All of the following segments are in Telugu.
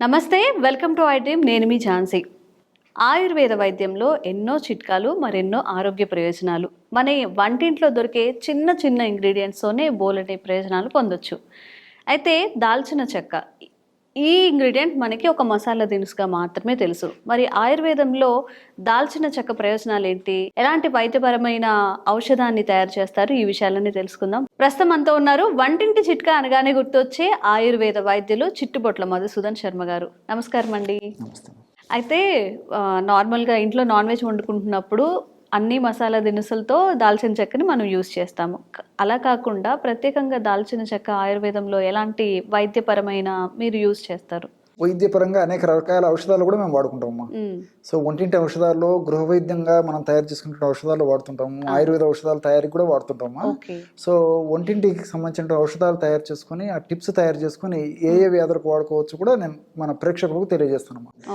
నమస్తే వెల్కమ్ టు ఐ డ్రీమ్ నేను మీ ఝాన్సీ. ఆయుర్వేద వైద్యంలో ఎన్నో చిట్కాలు మరెన్నో ఆరోగ్య ప్రయోజనాలు. మన వంటింట్లో దొరికే చిన్న చిన్న ఇంగ్రీడియంట్స్తోనే బోలెడే ప్రయోజనాలు పొందొచ్చు. అయితే దాల్చిన చెక్క ఈ ఇంగ్రీడియంట్ మనకి ఒక మసాలా దినుసుగా మాత్రమే తెలుసు. మరి ఆయుర్వేదంలో దాల్చిన చెక్క ప్రయోజనాలు ఏంటి ఎలాంటి వైద్యపరమైన ఔషధాన్ని తయారు చేస్తారు? ఈ విషయాలన్నీ తెలుసుకుందాం. ప్రస్తుతం అంతా ఉన్నారు వంటింటి చిట్కా అనగానే గుర్తొచ్చే ఆయుర్వేద వైద్యులు చిట్టుబొట్ల మధుసూదన్ శర్మ గారు. నమస్కారం అండి అయితే నార్మల్గా ఇంట్లో నాన్ వెజ్ వండుకుంటున్నప్పుడు అన్ని మసాలా దినుసులతో దాల్చిన చెక్కని మనం యూజ్ చేస్తాము. అలా కాకుండా ప్రత్యేకంగా దాల్చిన చెక్క ఆయుర్వేదంలో ఎలాంటి వైద్యపరమైన మీరు యూజ్ చేస్తారు? వైద్యపరంగా అనేక రకాల ఔషధాలు కూడా మేము వాడుకుంటామమ్మా. మ్మ్. సో ఒంటింటి ఔషధాల్లో గృహ వైద్యంగా మనం తయారు చేసుకుంటున్న ఔషధాలు వాడుతుంటాము. ఆయుర్వేద ఔషధాల తయారీకి కూడా వాడుతుంటామా? సో ఒంటింటికి సంబంధించిన ఔషధాలు తయారు చేసుకొని ఆ టిప్స్ తయారు చేసుకొని ఏ ఏ వ్యాధులకు వాడుకోవచ్చు కూడా నేను మన ప్రేక్షకులకు తెలియజేస్తున్నామా?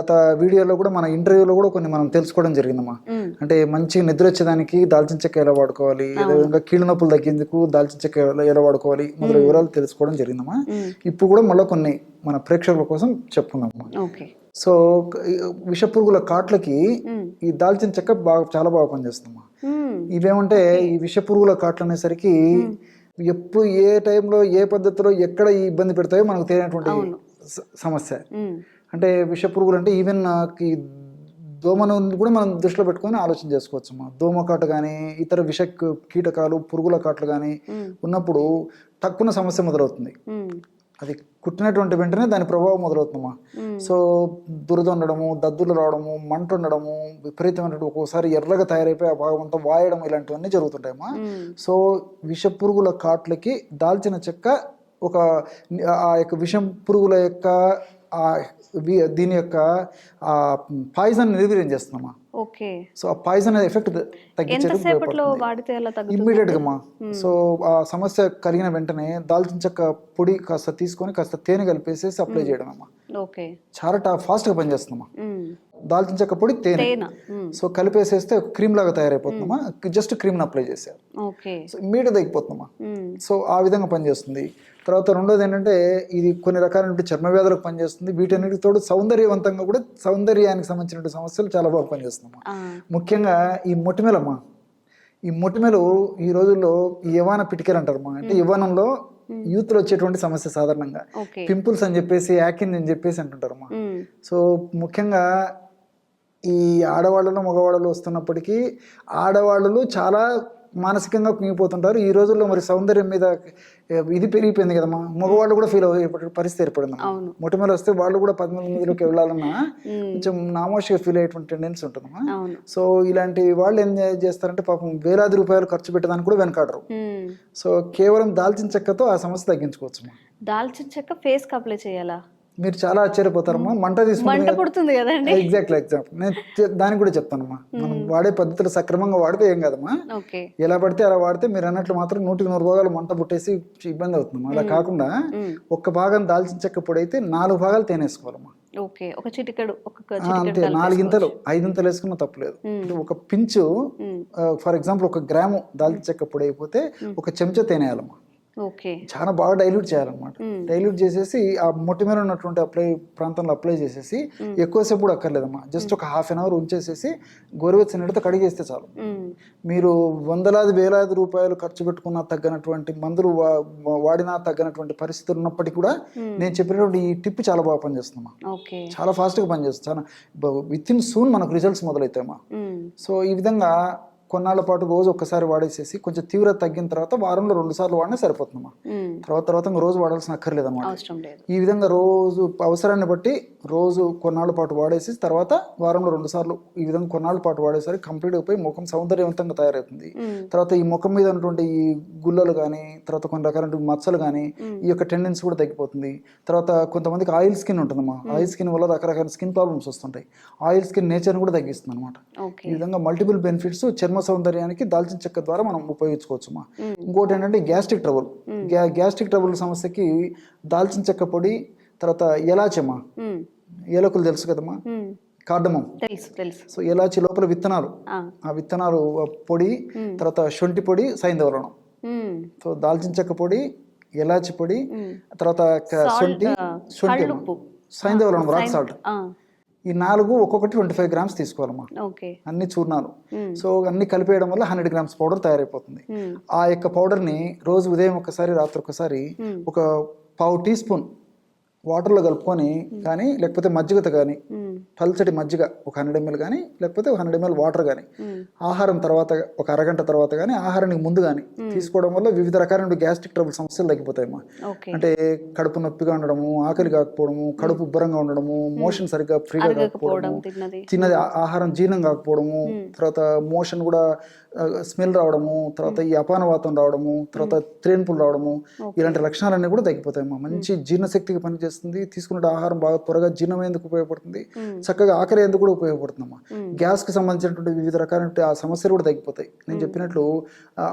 గత వీడియోలో కూడా మన ఇంటర్వ్యూలో కూడా కొన్ని మనం తెలుసుకోవడం జరిగిందమ్మా. మ్మ్. అంటే మంచి నిద్ర వచ్చేదానికి దాల్చిన చెక్క ఎలా వాడుకోవాలి అదేవిధంగా కీళ్ళ నొప్పులు తగ్గేందుకు దాల్చిన చెక్క ఎలా- వాడుకోవాలి మొదలైన వివరాలు తెలుసుకోవడం జరిగిందమ్మా. మ్మ్. ఇప్పుడు కూడా మళ్ళీ కొన్ని మన ప్రేక్షకుల కోసం చెప్పుకుందామమ్మా ఓకే సో ఈ విషపురుగుల కాట్లకి. ఈ దాల్చిన చెక్క బాగా చాలా బాగా పనిచేస్తుందమ్మా మ్మ్. ఇవేమంటే ఈ విషపురుగుల కాట్లు అనేసరికి ఎప్పుడు ఏ టైంలో ఏ పద్ధతిలో ఎక్కడ ఈ ఇబ్బంది పెడతాయో మనకు తెలియనటువంటి సమస్య. అంటే విషపురుగులు అంటే ఈవెన్ ఈ దోమను కూడా మనం దృష్టిలో పెట్టుకొని ఆలోచన చేసుకోవచ్చు అమ్మా దోమ కాటు కానీ ఇతర విష కీటకాలు పురుగుల కాట్లు కానీ. ఉన్నప్పుడు తక్కువ సమస్య మొదలవుతుంది. అది కుట్టినటువంటి వెంటనే దాని ప్రభావం మొదలవుతుందమ్మా మ్మ్. సో దురద ఉండడము దద్దులు రావడము మంట ఉండడము విపరీతమైనటువంటి ఒక్కోసారి ఎర్రగా తయారైపోయి ఆ భాగం అంతా వాయడం ఇలాంటివన్నీ జరుగుతుంటాయమ్మా మ్మ్. సో విష పురుగుల కాట్లకి దాల్చిన చెక్క ఒక ఆ యొక్క విషం పురుగుల యొక్క దీని యొక్క పాయిజన్ నిర్వీర్యం చేస్తున్నామా ఓకే. సో ఆ పాయిజన్ ఎఫెక్ట్ ఎంతసేపట్లో వాడితే ఇమ్మీడియట్గా మా. సో ఆ సమస్య కలిగిన వెంటనే దాల్చిన చెక్క పొడి కాస్త తీసుకొని కాస్త తేనె కలిపేసేసి అప్లై చేయడం అమ్మా ఓకే. చాలా టా ఫాస్ట్గా పనిచేస్తుందమ్మా. మ్మ్. దాల్చిన చెక్క పొడి తేనె. సో కలిపేసేస్తే క్రీమ్ లాగా తయారైపోతుందమ్మా. జస్ట్ క్రీమ్ని అప్లై చేశారు సో ఇమ్మీడియట్ తగ్గిపోతుందమ్మా మ్మ్. సో ఆ విధంగా పనిచేస్తుంది. తర్వాత రెండోది ఏంటంటే ఇది కొన్ని రకాలైన చర్మ వ్యాధులకు పనిచేస్తుంది. వీటన్నిటికి తోడు సౌందర్యవంతంగా కూడా సౌందర్యానికి సంబంధించిన సమస్యలు చాలా బాగా పనిచేస్తుందమ్మా. ముఖ్యంగా ఈ మొటిమెలమ్మా. ఈ మొటిమెలు ఈ రోజుల్లో ఈ యవ్వన పిటికలు అంటారమ్మా. అంటే యవ్వనంలో యూత్లో వచ్చేటువంటి సమస్య సాధారణంగా. పింపుల్స్ అని చెప్పేసి యాకిన్ అని చెప్పేసి అంటుంటారమ్మా మ్మ్. సో సో ముఖ్యంగా ఈ ఆడవాళ్ళలో మగవాళ్ళలో వస్తున్నప్పటికీ ఆడవాళ్ళు చాలా మానసికంగా కుంగిపోతుంటారు. ఈ రోజుల్లో మరి సౌందర్యం మీద ఇది పెరిగిపోయింది కదమ్మా. మగవాళ్ళు కూడా ఫీల్ అయ్యే పరిస్థితి ఏర్పడింది. మొట్టమొదటి వస్తే వాళ్ళు కూడా పద్నాలుగులోకి వెళ్ళాలన్నా మ్మ్. కొంచెం నామోషిగా ఫీల్ అయ్యేటువంటి టెండెన్సీ ఉంటుందమ్మా. సో ఇలాంటి వాళ్ళు ఏం చేస్తారంటే పాపం వేలాది రూపాయలు ఖర్చు పెట్టడానికి కూడా వెనకాడరు. సో కేవలం దాల్చిన చెక్కతో ఆ సమస్య తగ్గించుకోవచ్చు దాల్చిన చెక్క ఫేస్ అప్లై చేయాలా? మీరు చాలా ఆశ్చర్యపోతారమ్మా మంట మంట తీసుకుంటే పుడుతుంది కదండి. ఎగ్జాక్ట్లీ ఎగ్జాక్ట్ నేను దానికి కూడా చెప్తానమ్మా మనం వాడే పద్ధతులు సక్రమంగా వాడితే ఏం కాదమ్మా. ఎలా పడితే అలా వాడితే మీరు అన్నట్లు మాత్రం నూటికి నూరు భాగాలు మంట పుట్టేసి ఇబ్బంది అవుతుందమ్మా అలా కాకుండా. ఒక్క భాగం దాల్చిన చెక్క పొడి అయితే నాలుగు భాగాలు తేనేసుకోవాలమ్మా. ఓకే. ఒక చిటికెడు అంతే. నాలుగింతలు ఐదింతలు వేసుకున్న తప్పలేదు. ఒక పించు. ఫర్ ఎగ్జాంపుల్ ఒక గ్రాము దాల్చిన చెక్క పొడి అయిపోతే ఒక చెంచా తేనేయాలమ్మా. చాలా బాగా డైల్యూట్ చేయాలన్నమాట. డైల్యూట్ చేసేసి ఆ మొట్టి మీద ఉన్నటువంటి అప్లై ప్రాంతంలో అప్లై చేసేసి ఎక్కువసేపు కూడా అక్కర్లేదమ్మా. జస్ట్ ఒక హాఫ్ అన్ అవర్ ఉంచేసేసి గోరువెచ్చని నీటితో కడిగేస్తే చాలు. మీరు వందలాది వేలాది రూపాయలు ఖర్చు పెట్టుకున్నా తగ్గనటువంటి మందులు వాడినా తగ్గనటువంటి పరిస్థితులు ఉన్నప్పటికీ కూడా నేను చెప్పినటువంటి ఈ టిప్ చాలా బాగా పనిచేస్తుందమ్మా. చాలా ఫాస్ట్గా పనిచేస్తుంది. చాలా విత్ ఇన్ సూన్ మనకు రిజల్ట్స్ మొదలవుతాయమ్మా మ్మ్. సో ఈ విధంగా కొన్నాళ్ళ పాటు రోజు ఒక్కసారి వాడేసేసి కొంచెం తీవ్రత తగ్గిన తర్వాత వారంలో రెండు సార్లు వాడినా సరిపోతుందమ్మా. మ్మ్. తర్వాత తర్వాత ఇంకా రోజు వాడాల్సిన అక్కర్లేదన్నమాట. అవసరం లేదు. ఈ విధంగా రోజు అవసరాన్ని బట్టి రోజు కొన్నాళ్ళ పాటు వాడేసి తర్వాత వారంలో రెండు సార్లు ఈ విధంగా కొన్నాళ్ళ పాటు వాడేసరికి కంప్లీట్ అయిపోయి ముఖం సౌందర్యవంతంగా తయారవుతుంది. తర్వాత ఈ ముఖం మీద ఉన్నటువంటి ఈ గుల్లలు కానీ తర్వాత కొన్ని రకాల మచ్చలు కానీ ఈ యొక్క టెండెన్సీ కూడా తగ్గిపోతుంది. తర్వాత కొంతమందికి ఆయిల్ స్కిన్ ఉంటుందమ్మా. ఆయిల్ స్కిన్ వల్ల రకరకాల స్కిన్ ప్రాబ్లమ్స్ వస్తుంటాయి. ఆయిల్ స్కిన్ నేచర్ని కూడా తగ్గిస్తుంది అనమాట ఈ విధంగా మల్టిపుల్ బెనిఫిట్స్ చర్మ సౌందర్యానికి దాల్చిన చెక్క ద్వారా మనం ఉపయోగించుకోవచ్చు అమ్మా మ్మ్. ఇంకోటి ఏంటంటే గ్యాస్ట్రిక్ ట్రబుల్ గ్యా గ్యాస్ట్రిక్ ట్రబుల్ సమస్యకి దాల్చిన చెక్క పొడి తర్వాత ఎలాచమ్మా మ్మ్. ఏలకులు తెలుసు కదమ్మా మ్మ్. కార్డమం తెలుసు తెలుసు సో ఎలాచి లోపల విత్తనాలు ఆ. విత్తనాలు పొడి తర్వాత శొంఠి పొడి సైంధవరణం. సో దాల్చిన చెక్క పొడి ఎలాచి పొడి. తర్వాత శొంఠి శొంఠి. సైంధవలం రాక్ సాల్ట్ ఈ నాలుగు ఒక్కొక్కటి ట్వంటీ ఫైవ్ గ్రామ్స్ తీసుకోవాలమ్మా అన్ని చూర్ణాలు. సో అన్ని కలిపేయడం వల్ల హండ్రెడ్ గ్రామ్స్ పౌడర్ తయారైపోతుంది. ఆ యొక్క పౌడర్ని రోజు ఉదయం ఒకసారి రాత్రి ఒకసారి. ఒక పావు టీ స్పూన్ వాటర్లో కలుపుకొని కానీ లేకపోతే మజ్జిగతో కానీ. పల్చటి మజ్జిగ ఒక హండ్రెడ్ ఎంఎల్ కానీ లేకపోతే ఒక హండ్రెడ్ ఎంఎల్ వాటర్ కానీ. ఆహారం తర్వాత ఒక అరగంట తర్వాత కానీ ఆహారానికి ముందు కానీ తీసుకోవడం వల్ల వివిధ రకాలైన గ్యాస్ట్రిక్ ట్రబుల్ సమస్యలు తగ్గిపోతాయమ్మా. అంటే కడుపు నొప్పిగా ఉండడము ఆకలి కాకపోవడము కడుపు ఉబ్బరంగా ఉండడము మోషన్ సరిగ్గా ఫ్రీగా కాకపోవడము తిన్నది. ఆహారం జీర్ణం కాకపోవడము తర్వాత మోషన్ కూడా స్మెల్ రావడము తర్వాత ఈ అపానవాతం రావడము తర్వాత త్రేన్పులు రావడము ఇలాంటి లక్షణాలన్నీ కూడా తగ్గిపోతాయమ్మా మంచి జీర్ణశక్తికి పనిచేస్తుంది తీసుకున్న ఆహారం బాగా త్వరగా జీర్ణమయ్యేందుకు ఉపయోగపడుతుంది చక్కగా ఆకలి ఎందుకు కూడా ఉపయోగపడుతుందమ్మా గ్యాస్కి సంబంధించినటువంటి వివిధ రకాలైన ఆ సమస్యలు కూడా తగ్గిపోతాయి. నేను చెప్పినట్లు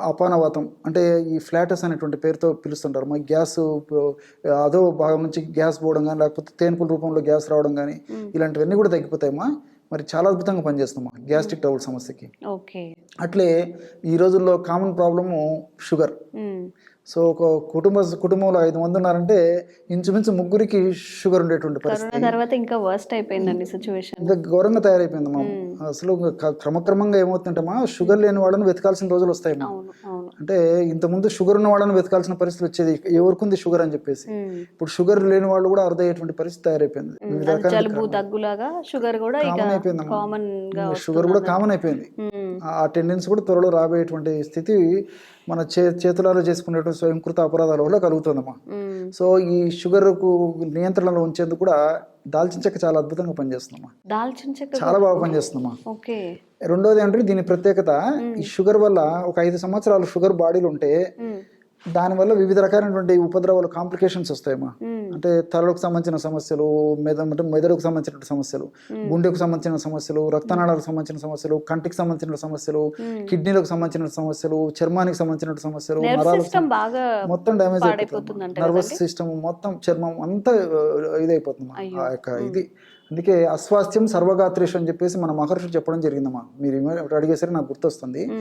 అపానవాతం అంటే ఈ ఫ్లాటస్ అనేటువంటి పేరుతో పిలుస్తుంటారు మా గ్యాస్ అదో భాగం నుంచి గ్యాస్ పోవడం కానీ లేకపోతే తేన్పుల రూపంలో గ్యాస్ రావడం కానీ ఇలాంటివన్నీ కూడా తగ్గిపోతాయమ్మా మరి చాలా అద్భుతంగా పనిచేస్తామా గ్యాస్ట్రిక్ ట్రబుల్ సమస్యకి. ఓకే. అట్లే ఈ రోజుల్లో కామన్ ప్రాబ్లము షుగర్. సో ఒక కుటుంబ కుటుంబంలో ఐదు మంది ఉన్నారంటే ఇంచుమించు ముగ్గురికి షుగర్ ఉండేటువంటి పరిస్థితి. తర్వాత ఇంకా వర్స్ట్ అయిపోయిందండి సిచ్యువేషన్ ఇంకా ఘోరంగా తయారైపోయింది మా అసలు క్రమక్రమంగా ఏమవుతుందంటే మా షుగర్ లేని వాళ్ళని వెతకాల్సిన రోజులు వస్తాయి మా అంటే ఇంతకుముందు షుగర్ ఉన్న వాళ్ళని వెతకాల్సిన పరిస్థితి వచ్చేది. ఎవరికి ఉంది షుగర్ అని చెప్పేసి. ఇప్పుడు షుగర్ లేని వాళ్ళు కూడా అర్థమయ్యేటువంటి పరిస్థితి తయారైపోయింది. జలుబు దగ్గులాగా షుగర్ కూడా కామన్ అయిపోయింది కామన్ షుగర్ కూడా కామన్ అయిపోయింది. ఆ టెండెన్సీ కూడా త్వరలో రాబోయేటువంటి స్థితి మన చే చేతులారా చేసుకునేటువంటి స్వయంకృత అపరాధాల వల్ల కలుగుతుందమ్మా. మ్మ్. సో ఈ షుగర్కు నియంత్రణలో ఉంచేందుకు కూడా దాల్చిన చెక్క చాలా అద్భుతంగా పనిచేస్తుందమ్మా. దాల్చిన చెక్క చాలా బాగా పనిచేస్తుందమ్మా. ఓకే. రెండోది అంటే దీని ప్రత్యేకత ఈ షుగర్ వల్ల ఒక ఐదు సంవత్సరాలు షుగర్ బాడీలో ఉంటే. దానివల్ల వివిధ రకాలైనటువంటి ఉపద్రవాలు కాంప్లికేషన్స్ వస్తాయమ్మా. మ్మ్. అంటే తలకు సంబంధించిన సమస్యలు మెద అంటే మెదడుకు సంబంధించిన సమస్యలు గుండెకు సంబంధించిన సమస్యలు రక్తనాళాలకు సంబంధించిన సమస్యలు కంటికి సంబంధించిన సమస్యలు కిడ్నీలకు సంబంధించిన సమస్యలు చర్మానికి సంబంధించిన సమస్యలు నరాలకు మొత్తం డ్యామేజ్ అయిపోతుంది. నర్వస్ సిస్టమ్ మొత్తం చర్మం అంతా ఇదైపోతుంది ఆ యొక్క ఇది. అందుకే అస్వాస్థ్యం సర్వగాత్రేషు అని చెప్పేసి మన మహర్షులు చెప్పడం జరిగిందమ్మా. మీరు అడిగేసరికి నాకు గుర్తొస్తుంది.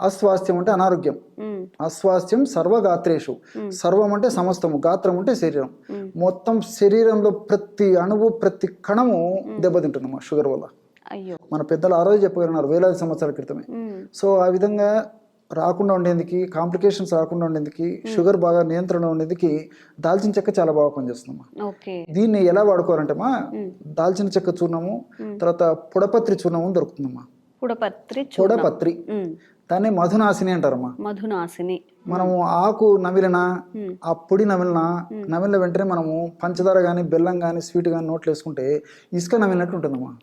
అస్వాస్థ్యం అంటే అనారోగ్యం. అస్వాస్థ్యం సర్వగాత్రేషు. సర్వం అంటే సమస్తము. గాత్రం అంటే శరీరం. మొత్తం శరీరంలో ప్రతి అణువు ప్రతి కణము దెబ్బతింటుందమ్మా షుగర్ వల్ల. మన పెద్దలు ఆ రోజు చెప్పగలిగినారు వేలాది సంవత్సరాల క్రితమే. సో ఆ విధంగా రాకుండా ఉండేందుకు కాంప్లికేషన్స్ రాకుండా ఉండేందుకు షుగర్ బాగా నియంత్రణ ఉండేందుకు దాల్చిన చెక్క చాలా బాగా పనిచేస్తుందమ్మా. దీన్ని ఎలా వాడుకోవాలంటే మా దాల్చిన చెక్క చూర్ణము తర్వాత పొడపత్రి చూర్ణము దొరుకుతుందమ్మా. పుడపత్రి పొడపత్రి. దాన్ని మధునాశిని అంటారమ్మా. మధునాశిని. మనము ఆకు నమిలిన ఆ పొడి నమిలిన నమిలిన వెంటనే మనము పంచదార కానీ బెల్లం కానీ స్వీట్ కానీ నోట్లు వేసుకుంటే ఇసుక నమిలినట్టు ఉంటుందమ్మా.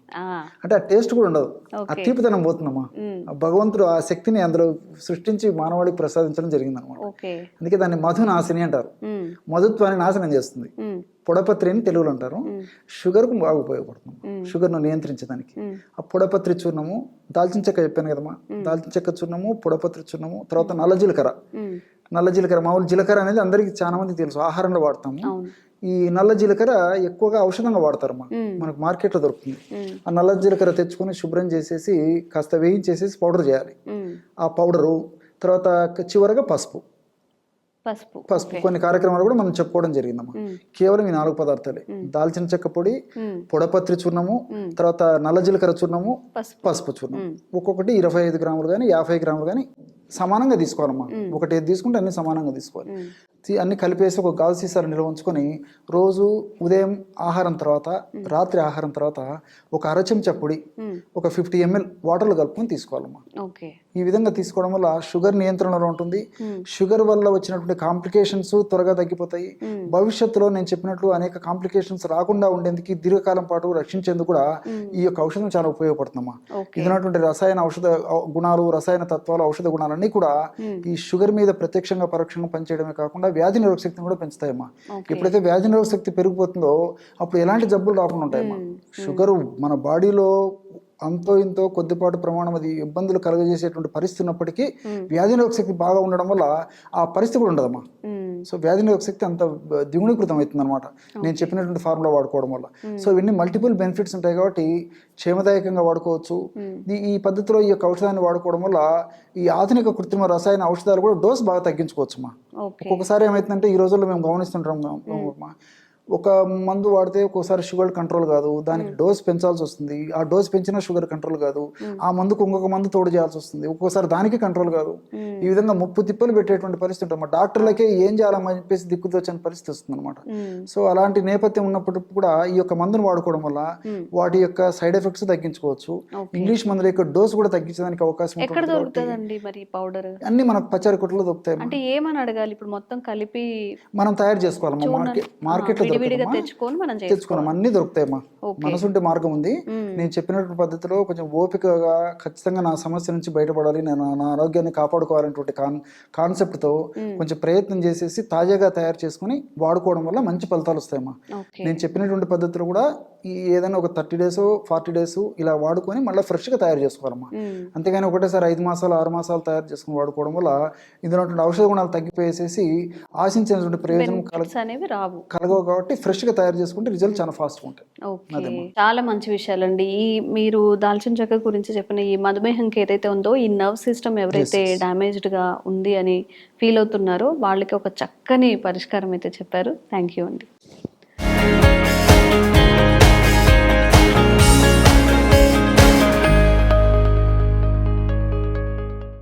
అంటే ఆ టేస్ట్ కూడా ఉండదు. ఆ. తీపితనం పోతుందమ్మా. భగవంతుడు ఆ శక్తిని అందులో సృష్టించి మానవాళికి ప్రసాదించడం జరిగిందనమాట ఓకే. అందుకే దాన్ని మధునాశిని అంటారు. మ్మ్. మధుత్వాన్ని నాశనం చేస్తుంది. పొడపత్రి అని తెలుగులో అంటారు. షుగర్కు బాగా ఉపయోగపడుతుంది. షుగర్ను నియంత్రించడానికి. ఆ పొడపత్రి చూర్ణము దాల్చిన చెక్క చెప్పాను కదమ్మా. దాల్చిన చెక్క చూర్ణము పొడపత్రి చూర్ణము తర్వాత నల్ల జీలకర్ర. నల్ల జీలకర్ర మామూలు జీలకర్ర అనేది అందరికీ చాలా మందికి తెలుసు. ఆహారంలో వాడతాము. ఈ నల్ల జీలకర్ర ఎక్కువగా ఔషధంగా వాడతారమ్మా మ్మ్. మనకు మార్కెట్లో దొరుకుతుంది. ఆ నల్ల జీలకర్ర తెచ్చుకొని శుభ్రం చేసేసి కాస్త వేయించేసేసి పౌడర్ చేయాలి. ఆ పౌడరు తర్వాత చివరగా పసుపు. పసుపు. పసుపు. కొన్ని కార్యక్రమాలు కూడా మనం చెప్పుకోవడం జరిగిందమ్మా మ్మ్. కేవలం ఈ నాలుగు పదార్థాలే. దాల్చిన చెక్క పొడి. పొడపత్రి చూర్ణము తర్వాత నల్ల జీలకర్ర చూర్ణము పసుపు. పసుపు చూర్ణం. ఒక్కొక్కటి ఇరవై ఐదు గ్రాములు కానీ యాభై గ్రాములు కానీ సమానంగా తీసుకోవాలమ్మా. ఒకటి ఏది తీసుకుంటే అన్ని సమానంగా తీసుకోవాలి. అన్ని కలిపేసి ఒక గాజు సీసాలు నిల్వ ఉంచుకొని రోజు ఉదయం ఆహారం తర్వాత రాత్రి ఆహారం తర్వాత ఒక అర చెంచా పొడి. ఒక ఫిఫ్టీ ఎంఎల్ వాటర్లో కలుపుకొని తీసుకోవాలమ్మా. ఈ విధంగా తీసుకోవడం వల్ల షుగర్ నియంత్రణలో ఉంటుంది. షుగర్ వల్ల వచ్చినటువంటి కాంప్లికేషన్స్ త్వరగా తగ్గిపోతాయి. భవిష్యత్తులో నేను చెప్పినట్లు అనేక కాంప్లికేషన్స్ రాకుండా ఉండేందుకు దీర్ఘకాలం పాటు రక్షించేందుకు కూడా ఈ యొక్క ఔషధం చాలా ఉపయోగపడుతుందమ్మా. ఓకే. ఇది ఉన్నటువంటి రసాయన ఔషధ గుణాలు రసాయన తత్వాలు ఔషధ గుణాలన్నీ కూడా ఈ షుగర్ మీద ప్రత్యక్షంగా పరోక్షంగా పనిచేయడమే కాకుండా వ్యాధి నిరోధక శక్తిని కూడా పెంచుతాయమ్మా. ఎప్పుడైతే వ్యాధి నిరోధక శక్తి పెరిగిపోతుందో అప్పుడు ఎలాంటి జబ్బులు రాకుండా ఉంటాయమ్మా. షుగర్ మన బాడీలో అంతో ఇంతో కొద్దిపాటు ప్రమాణం అది ఇబ్బందులు కలుగజేసేటువంటి పరిస్థితి ఉన్నప్పటికీ వ్యాధి నిరోధక శక్తి బాగా ఉండడం వల్ల ఆ పరిస్థితి కూడా ఉండదమ్మా. మ్మ్. సో వ్యాధి నిరోధక శక్తి అంత ద్విగుణీకృతం అవుతుంది అనమాట నేను చెప్పినటువంటి ఫార్ములా వాడుకోవడం వల్ల. సో ఇవన్నీ మల్టిపుల్ బెనిఫిట్స్ ఉంటాయి కాబట్టి క్షేమదాయకంగా వాడుకోవచ్చు. ఈ- పద్ధతిలో ఈ యొక్క ఔషధాన్ని వాడుకోవడం వల్ల ఈ ఆధునిక కృత్రిమ రసాయన ఔషధాలు కూడా డోస్ బాగా తగ్గించుకోవచ్చు మా ఓకే. ఒక్కొక్కసారి ఏమవుతుందంటే ఈ రోజుల్లో మేము గమనిస్తుంటాం అమ్మా. ఒక మందు వాడితే ఒక్కోసారి షుగర్ కంట్రోల్ కాదు దానికి డోస్ పెంచాల్సి వస్తుంది. ఆ డోస్ పెంచినా షుగర్ కంట్రోల్ కాదు. ఆ మందుకు ఇంకొక మందు తోడు చేయాల్సి వస్తుంది. ఒక్కోసారి దానికి కంట్రోల్ కాదు. ఈ విధంగా ముప్పు తిప్పలు పెట్టేటువంటి పరిస్థితి ఉంటుంది. డాక్టర్లకే ఏం చేయాలని చెప్పేసి దిక్కుదోచని పరిస్థితి వస్తుంది అనమాట. సో అలాంటి నేపథ్యం ఉన్నప్పుడు కూడా ఈ యొక్క మందును వాడుకోవడం వల్ల వాటి యొక్క సైడ్ ఎఫెక్ట్స్ తగ్గించుకోవచ్చు. ఇంగ్లీష్ మందుల యొక్క డోస్ కూడా తగ్గించడానికి అవకాశం ఉంటుంది మరి పౌడర్? అన్ని మనకు పచారి కొట్లో దొరుకుతాయి అంటే ఏమని అడగాలి? ఇప్పుడు మొత్తం కలిపి మనం తయారు చేసుకోవాలి. మార్కెట్ విడివిడిగా. తెచ్చుకొని మనం తెచ్చుకున్నాం అన్ని దొరుకుతాయమ్మా. మనసుంటే మార్గం ఉంది. నేను చెప్పినటువంటి పద్ధతిలో కొంచెం ఓపికగా ఖచ్చితంగా నా సమస్య నుంచి బయటపడాలి. నేను నా ఆరోగ్యాన్ని కాపాడుకోవాలనేటువంటి కాన్ కాన్సెప్ట్తో కొంచెం ప్రయత్నం చేసేసి తాజాగా తయారు చేసుకుని వాడుకోవడం వల్ల మంచి ఫలితాలు వస్తాయమ్మా. నేను చెప్పినటువంటి పద్ధతిలో కూడా ఏదైనా ఒక థర్టీ డేస్ ఫార్టీ డేస్ ఇలా వాడుకొని మళ్ళీ ఫ్రెష్గా తయారు చేసుకోవాలమ్మా. మ్మ్. అంతేగాని ఒకటేసారి ఐదు మాసాలు ఆరు మాసాలు తయారు చేసుకుని వాడుకోవడం వల్ల ఇందులో ఔషధ గుణాలు తగ్గిపోయేసేసి ఆశించినటువంటి ప్రయోజనం అనేవి రావు. కలగవు కాబట్టి ఫ్రెష్గా తయారు చేసుకుంటే రిజల్ట్ చాలా ఫాస్ట్గా ఉంటాయి. చాలా మంచి విషయాలండి. ఈ మీరు దాల్చిన చెక్క గురించి చెప్పిన ఈ మధుమేహంకి ఏదైతే ఉందో ఈ నర్వ్ సిస్టమ్ ఎవరైతే డ్యామేజ్డ్గా ఉంది అని ఫీల్ అవుతున్నారో వాళ్ళకి ఒక చక్కని పరిష్కారం అయితే చెప్పారు. థ్యాంక్ యూ అండి.